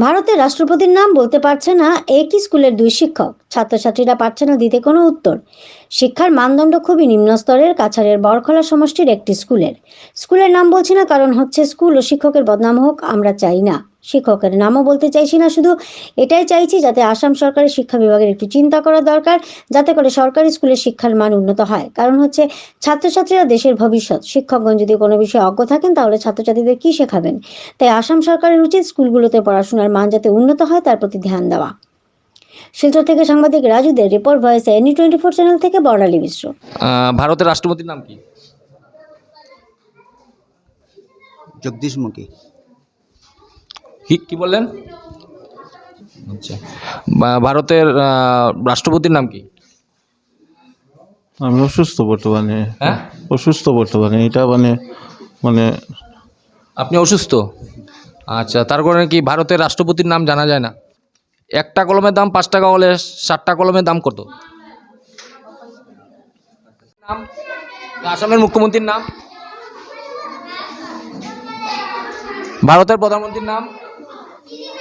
ভারতের রাষ্ট্রপতির নাম বলতে পারছে না একই স্কুলের দুই শিক্ষক। ছাত্রছাত্রীরা পারছে না দিতে কোনো উত্তর। শিক্ষার মানদণ্ড খুবই নিম্নস্তরের, কাছাড়ের বরখলা সমষ্টির একটি স্কুলের। স্কুলের নাম বলছি না কারণ হচ্ছে স্কুল ও শিক্ষকের বদনাম হোক, আমরা চাই না। শিক্ষকের নামও বলতে চাইছি না শুধু এটাই চাইছি যাতে আসাম সরকারের শিক্ষা বিভাগের একটু চিন্তা করা দরকার যাতে করে সরকারি স্কুলের শিক্ষার মান উন্নত হয়। কারণ হচ্ছে ছাত্রছাত্রীরা দেশের ভবিষ্যৎ শিক্ষকগণ যদি কোনো বিষয়ে অজ্ঞ থাকেন তাহলে ছাত্রছাত্রীদের কি শেখাবেন? তাই আসাম সরকারের উচিত স্কুলগুলোতে পড়াশোনার মান যাতে উন্নত হয় তার প্রতি ধ্যান দেওয়া। শিলচর থেকে সাংবাদিক রাজুদের report voice any twenty four channel থেকে বর্ণালী মিশ্র। আহ, ভারতের রাষ্ট্রপতির নাম কি? জগদীশমুখী কি কি বললেন? আচ্ছা। ভারতের রাষ্ট্রপতির নাম কি? আমি অসুস্থ বর্তমানে। হ্যাঁ? অসুস্থ বর্তমানে এটা মানে মানে আপনি অসুস্থ? আচ্ছা তার কারণে কি ভারতের রাষ্ট্রপতির নাম জানা যায় না? একটা কলমের দাম পাঁচ টাকা হলে ষাটটা কলমের দাম কত? নাম? আসামের মুখ্যমন্ত্রীর নাম? ভারতের প্রধানমন্ত্রীর নাম? Yeah.